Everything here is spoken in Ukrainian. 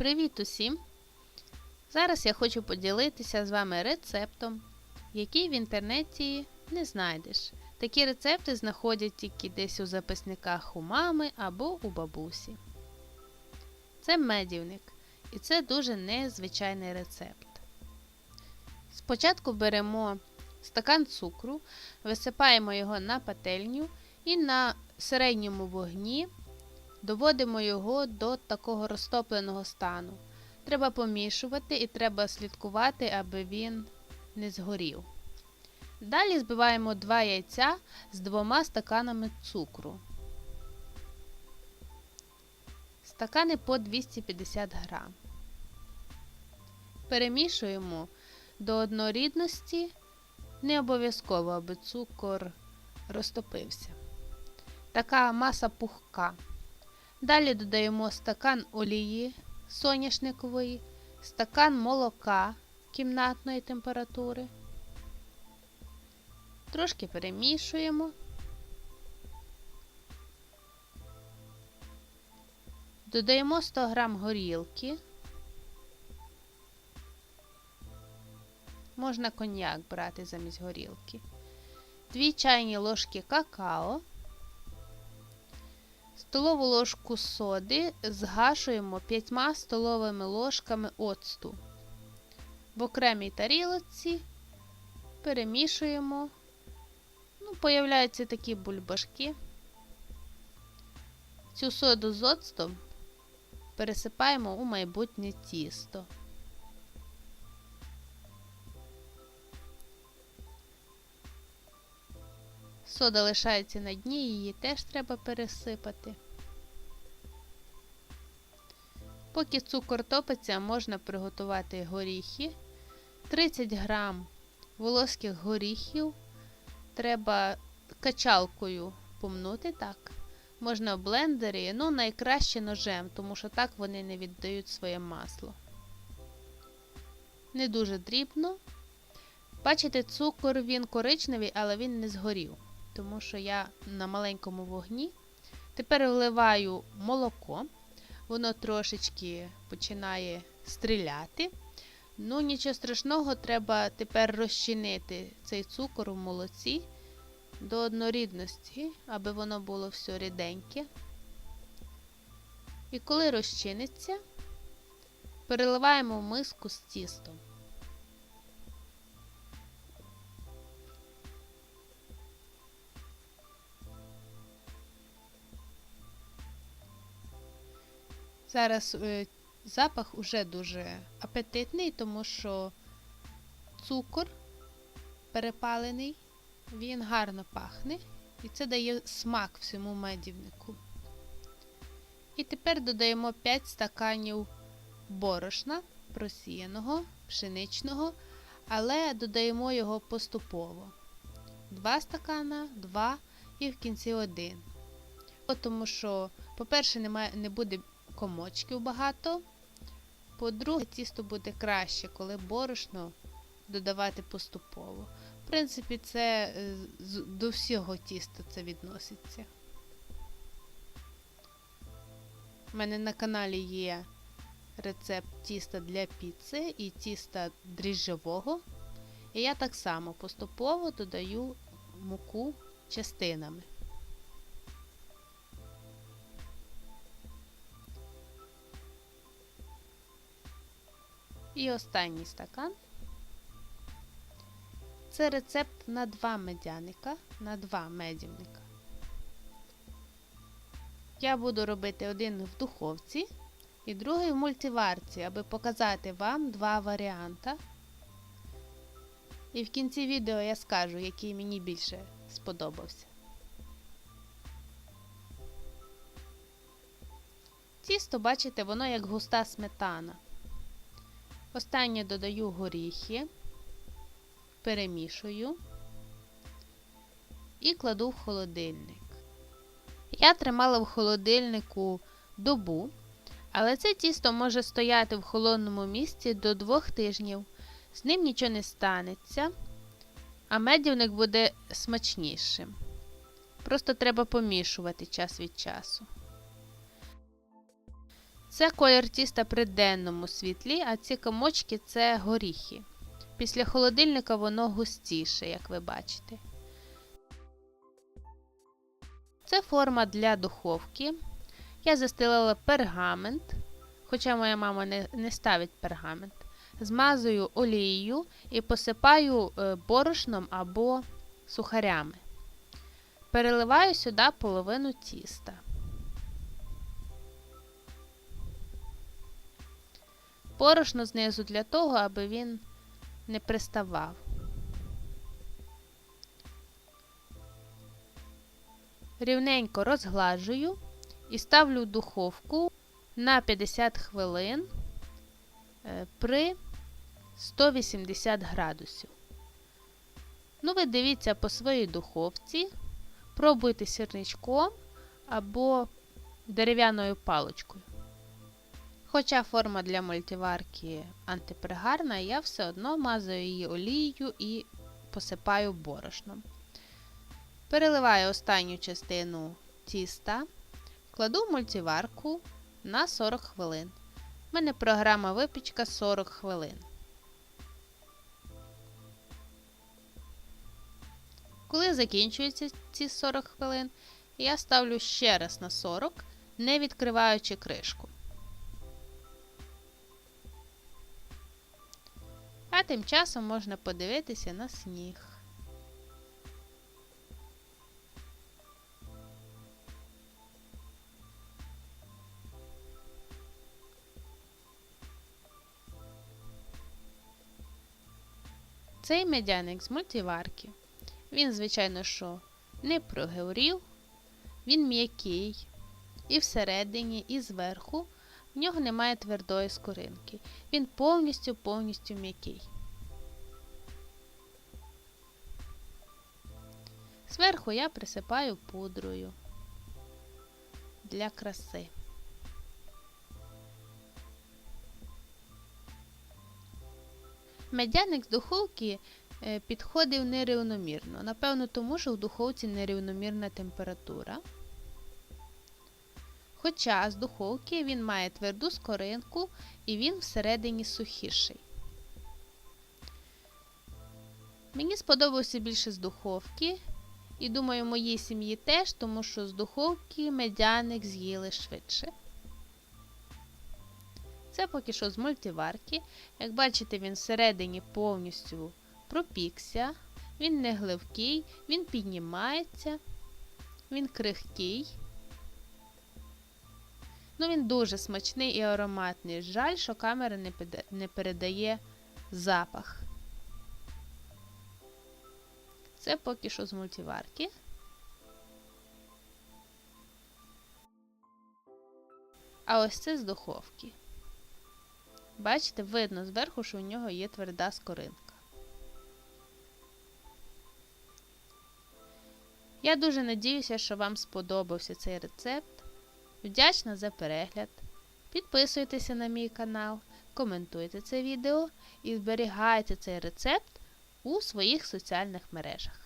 Привіт усім! Зараз я хочу поділитися з вами рецептом, який в інтернеті не знайдеш. Такі рецепти знаходять тільки десь у записниках у мами або у бабусі. Це медівник, і це дуже незвичайний рецепт. Спочатку беремо стакан цукру, висипаємо його на пательню і на середньому вогні доводимо його до такого розтопленого стану. Треба помішувати і треба слідкувати, аби він не згорів. Далі збиваємо 2 яйця з двома стаканами цукру. Стакани по 250 грам. Перемішуємо до однорідності, не обов'язково, аби цукор розтопився. Така маса пухка. Далі додаємо стакан олії соняшникової, стакан молока кімнатної температури. Трошки перемішуємо. Додаємо 100 г горілки. Можна коньяк брати замість горілки. 2 чайні ложки какао. Столову ложку соди згашуємо 5 столовими ложками оцту. В окремій тарілці перемішуємо. Ну, Появляються такі бульбашки. Цю соду з оцтом пересипаємо у майбутнє тісто. Сода лишається на дні, її теж треба пересипати. Поки цукор топиться, можна приготувати горіхи. 30 грам волоських горіхів треба качалкою помнути так. Можна в блендері, ну найкраще ножем, тому що так вони не віддають своє масло. Не дуже дрібно. Бачите, цукор він коричневий, але він не згорів тому що я на маленькому вогні. Тепер вливаю молоко, воно трошечки починає стріляти. Ну, нічого страшного, треба тепер розчинити цей цукор у молоці до однорідності, аби воно було все ріденьке. І коли розчиниться, переливаємо в миску з тістом. Зараз е, запах уже дуже апетитний, тому що цукор перепалений, він гарно пахне і це дає смак всьому медівнику. І тепер додаємо 5 стаканів борошна просіяного, пшеничного, але додаємо його поступово. 2 стакана, 2 і в кінці 1. Тому що, по-перше, не буде комочків багато. По-друге, тісто буде краще, коли борошно додавати поступово. В принципі, це е, до всього тіста це відноситься. У мене на каналі є рецепт тіста для піци і тіста дріжджового. І я так само поступово додаю муку частинами. І останній стакан. Це рецепт на два медяника, на два медівника. Я буду робити один в духовці і другий в мультиварці, аби показати вам два варіанти. І в кінці відео я скажу, який мені більше сподобався. Тісто, бачите, воно як густа сметана. Останнє додаю горіхи, перемішую і кладу в холодильник. Я тримала в холодильнику добу, але це тісто може стояти в холодному місці до двох тижнів. З ним нічого не станеться, а медівник буде смачнішим. Просто треба помішувати час від часу. Це колір тіста при денному світлі, а ці комочки це горіхи. Після холодильника воно густіше, як ви бачите. Це форма для духовки. Я застелила пергамент, хоча моя мама не, не ставить пергамент. Змазую олією і посипаю е, борошном або сухарями. Переливаю сюди половину тіста. Борошно знизу для того, аби він не приставав. Рівненько розглажую і ставлю духовку на 50 хвилин е, при 180 градусів. Ну, ви дивіться по своїй духовці, пробуйте сірничком або дерев'яною паличкою. Хоча форма для мультиварки антипригарна, я все одно мазаю її олією і посипаю борошном. Переливаю останню частину тіста, кладу в мультиварку на 40 хвилин. У мене програма випічка 40 хвилин. Коли закінчуються ці 40 хвилин, я ставлю ще раз на 40, не відкриваючи кришку. А тим часом можна подивитися на сніг. Цей медяник з мультиварки. Він, звичайно, що не прогорів, він м'який. І всередині, і зверху в нього немає твердої скоринки. Він повністю повністю м'який. Зверху я присипаю пудрою для краси. Медяник з духовки е, підходив нерівномірно. Напевно, тому що в духовці нерівномірна температура. Хоча з духовки він має тверду скоринку і він всередині сухіший. Мені сподобався більше з духовки. І думаю, моїй сім'ї теж, тому що з духовки медяник з'їли швидше. Це поки що з мультиварки. Як бачите, він всередині повністю пропікся, він не гливкий, він піднімається, він крихкий. Ну, він дуже смачний і ароматний. Жаль, що камера не, не передає запах. Це поки що з мультиварки. А ось це з духовки. Бачите, видно зверху, що у нього є тверда скоринка. Я дуже надіюся, що вам сподобався цей рецепт. Вдячна за перегляд. Підписуйтеся на мій канал, коментуйте це відео і зберігайте цей рецепт у своїх соціальних мережах.